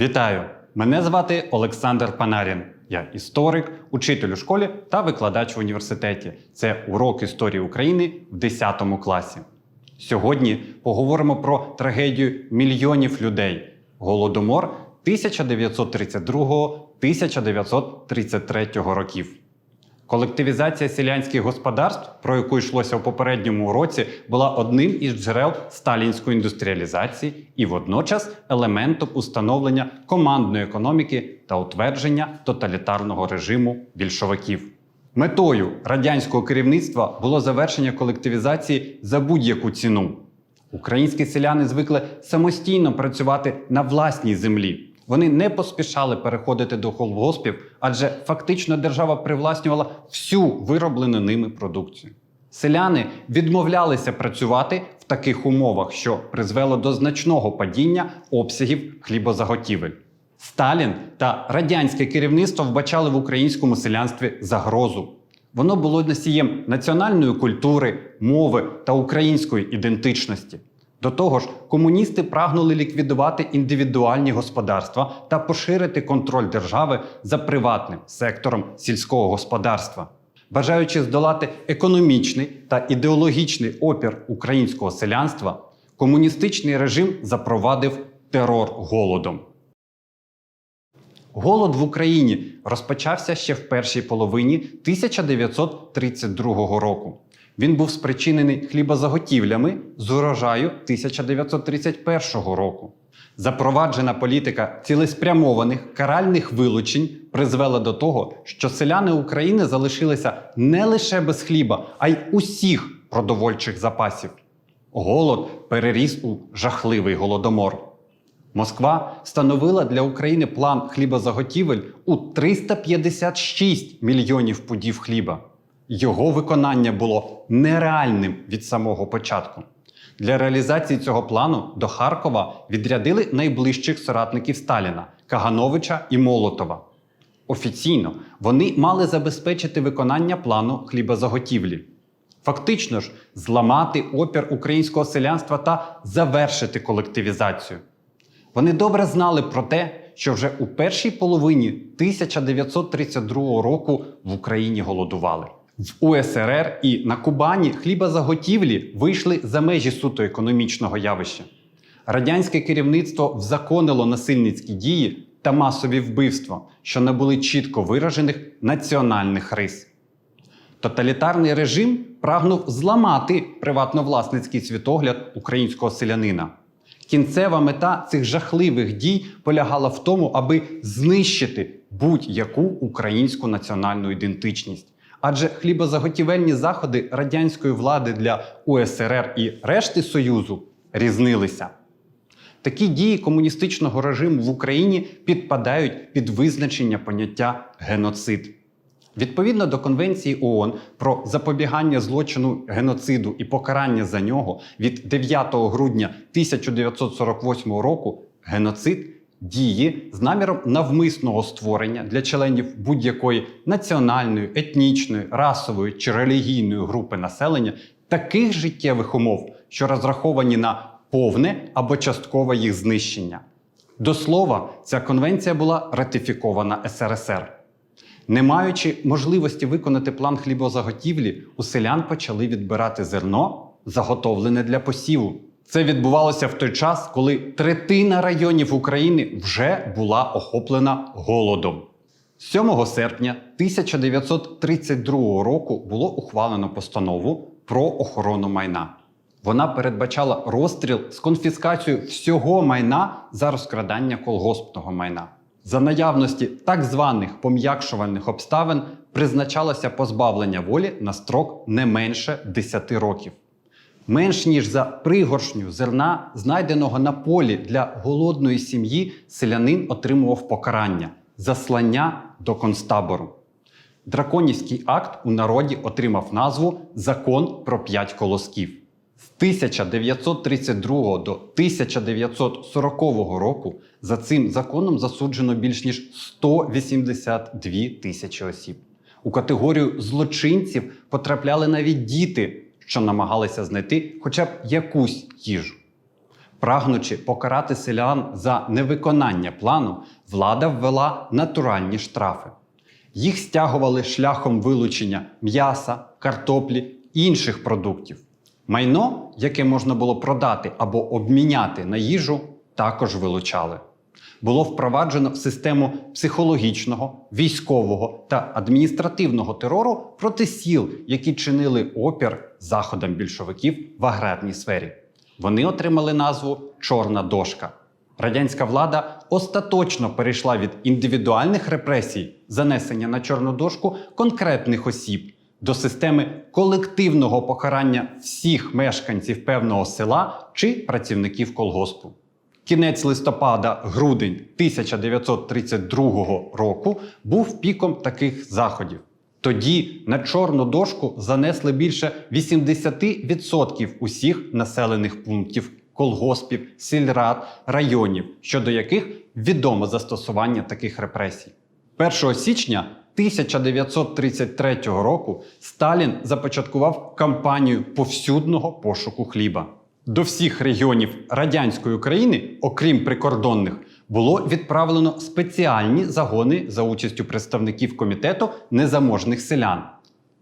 Вітаю! Мене звати Олександр Панарін. Я історик, учитель у школі та викладач в університеті. Це урок історії України в 10 класі. Сьогодні поговоримо про трагедію мільйонів людей голодомор 1932-1933 років. Колективізація селянських господарств, про яку йшлося у попередньому уроці, була одним із джерел сталінської індустріалізації і водночас елементом установлення командної економіки та утвердження тоталітарного режиму більшовиків. Метою радянського керівництва було завершення колективізації за будь-яку ціну. Українські селяни звикли самостійно працювати на власній землі. Вони не поспішали переходити до колгоспів, адже фактично держава привласнювала всю вироблену ними продукцію. Селяни відмовлялися працювати в таких умовах, що призвело до значного падіння обсягів хлібозаготівель. Сталін та радянське керівництво вбачали в українському селянстві загрозу. Воно було носієм національної культури, мови та української ідентичності. До того ж, комуністи прагнули ліквідувати індивідуальні господарства та поширити контроль держави за приватним сектором сільського господарства. Бажаючи здолати економічний та ідеологічний опір українського селянства, комуністичний режим запровадив терор голодом. Голод в Україні розпочався ще в першій половині 1932 року. Він був спричинений хлібозаготівлями з урожаю 1931 року. Запроваджена політика цілеспрямованих каральних вилучень призвела до того, що селяни України залишилися не лише без хліба, а й усіх продовольчих запасів. Голод переріс у жахливий голодомор. Москва встановила для України план хлібозаготівель у 356 мільйонів пудів хліба. Його виконання було нереальним від самого початку. Для реалізації цього плану до Харкова відрядили найближчих соратників Сталіна Кагановича і Молотова. Офіційно вони мали забезпечити виконання плану хлібозаготівлі. Фактично ж, зламати опір українського селянства та завершити колективізацію. Вони добре знали про те, що вже у першій половині 1932 року в Україні голодували. В УСРР і на Кубані хлібозаготівлі вийшли за межі суто економічного явища. Радянське керівництво взаконило насильницькі дії та масові вбивства, що набули чітко виражених національних рис. Тоталітарний режим прагнув зламати приватновласницький світогляд українського селянина. Кінцева мета цих жахливих дій полягала в тому, аби знищити будь-яку українську національну ідентичність. Адже хлібозаготівельні заходи радянської влади для УСРР і решти Союзу різнилися. Такі дії комуністичного режиму в Україні підпадають під визначення поняття геноцид. Відповідно до Конвенції ООН про запобігання злочину геноциду і покарання за нього від 9 грудня 1948 року геноцид діє з наміром навмисного створення для членів будь-якої національної, етнічної, расової чи релігійної групи населення таких життєвих умов, що розраховані на повне або часткове їх знищення. До слова, ця конвенція була ратифікована СРСР. Не маючи можливості виконати план хлібозаготівлі, у селян почали відбирати зерно, заготовлене для посіву. Це відбувалося в той час, коли третина районів України вже була охоплена голодом. 7 серпня 1932 року було ухвалено постанову про охорону майна. Вона передбачала розстріл з конфіскацією всього майна за розкрадання колгоспного майна. За наявності так званих пом'якшувальних обставин призначалося позбавлення волі на строк не менше 10 років. Менш ніж за пригоршню зерна, знайденого на полі для голодної сім'ї, селянин отримував покарання заслання до концтабору. Драконівський акт у народі отримав назву Закон про п'ять колосків. З 1932 до 1940 року за цим законом засуджено більш ніж 182 тисячі осіб. У категорію злочинців потрапляли навіть діти, що намагалися знайти хоча б якусь їжу. Прагнучи покарати селян за невиконання плану, влада ввела натуральні штрафи. Їх стягували шляхом вилучення м'яса, картоплі інших продуктів. Майно, яке можна було продати або обміняти на їжу, також вилучали. Було впроваджено систему психологічного, військового та адміністративного терору проти сіл, які чинили опір заходам більшовиків в аграрній сфері. Вони отримали назву Чорна дошка. Радянська влада остаточно перейшла від індивідуальних репресій, занесення на чорну дошку конкретних осіб до системи колективного покарання всіх мешканців певного села чи працівників колгоспу. Кінець листопада, грудень 1932 року був піком таких заходів. Тоді на чорну дошку занесли більше 80% усіх населених пунктів, колгоспів, сільрад, районів, щодо яких відомо застосування таких репресій. 1 січня 1933 року Сталін започаткував кампанію повсюдного пошуку хліба. До всіх регіонів радянської України, окрім прикордонних, було відправлено спеціальні загони за участю представників комітету незаможних селян.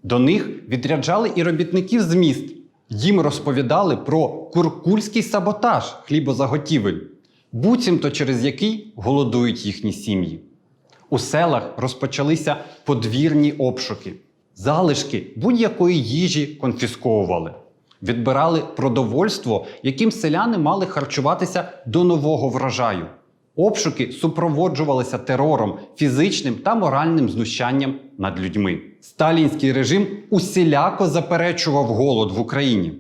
До них відряджали і робітників з міст. Їм розповідали про куркульський саботаж хлібозаготівель, буцімто через який голодують їхні сім'ї. У селах розпочалися подвірні обшуки. Залишки будь-якої їжі конфісковували. Відбирали продовольство, яким селяни мали харчуватися до нового врожаю. Обшуки супроводжувалися терором, фізичним та моральним знущанням над людьми. Сталінський режим усіляко заперечував голод в Україні.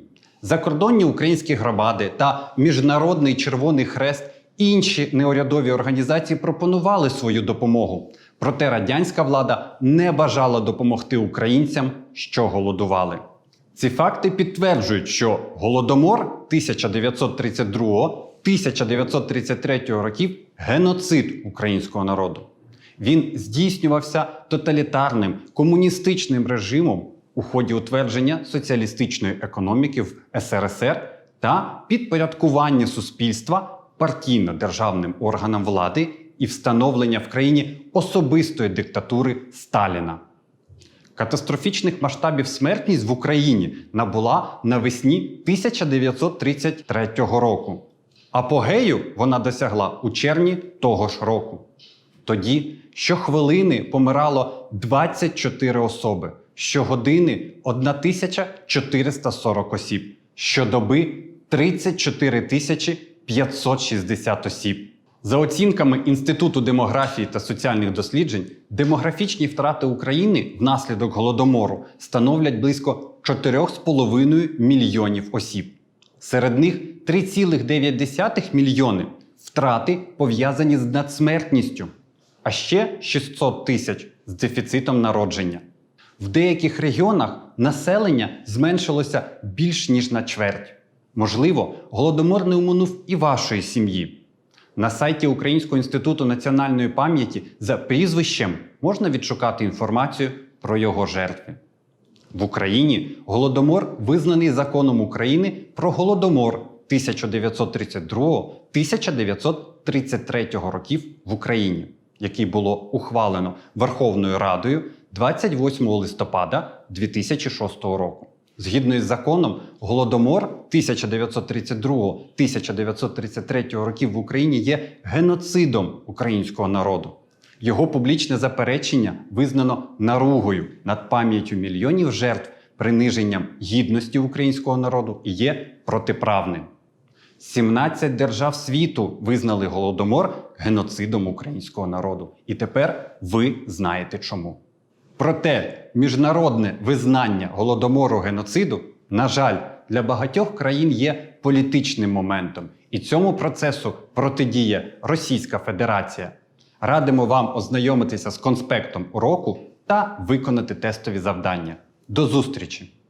Закордонні українські громади та Міжнародний Червоний Хрест інші неурядові організації пропонували свою допомогу. Проте радянська влада не бажала допомогти українцям, що голодували. Ці факти підтверджують, що голодомор 1932-1933 років геноцид українського народу. Він здійснювався тоталітарним комуністичним режимом у ході утвердження соціалістичної економіки в СРСР та підпорядкування суспільства партійно-державним органам влади і встановлення в країні особистої диктатури Сталіна. Катастрофічних масштабів смертність в Україні набула навесні 1933 року. Апогею вона досягла у червні того ж року. Тоді щохвилини помирало 24 особи, щогодини 1440 осіб, щодоби 34 тисячі 560 осіб. За оцінками Інституту демографії та соціальних досліджень, демографічні втрати України внаслідок голодомору становлять близько 4,5 мільйонів осіб. Серед них 3,9 мільйони втрати пов'язані з надсмертністю, а ще 600 тисяч з дефіцитом народження. В деяких регіонах населення зменшилося більш ніж на чверть. Можливо, голодомор не уминув і вашої сім'ї. На сайті Українського інституту національної пам'яті за прізвищем можна відшукати інформацію про його жертви. В Україні голодомор визнаний законом України про голодомор 1932-1933 років в Україні, який було ухвалено Верховною Радою 28 листопада 2006 року. Згідно із законом, голодомор 1932-1933 років в Україні є геноцидом українського народу. Його публічне заперечення визнано наругою над пам'яттю мільйонів жертв, приниженням гідності українського народу і є протиправним. 17 держав світу визнали голодомор геноцидом українського народу. І тепер ви знаєте чому. Проте міжнародне визнання голодомору геноциду, на жаль, для багатьох країн є політичним моментом, і цьому процесу протидіє Російська Федерація. Радимо вам ознайомитися з конспектом уроку та виконати тестові завдання. До зустрічі!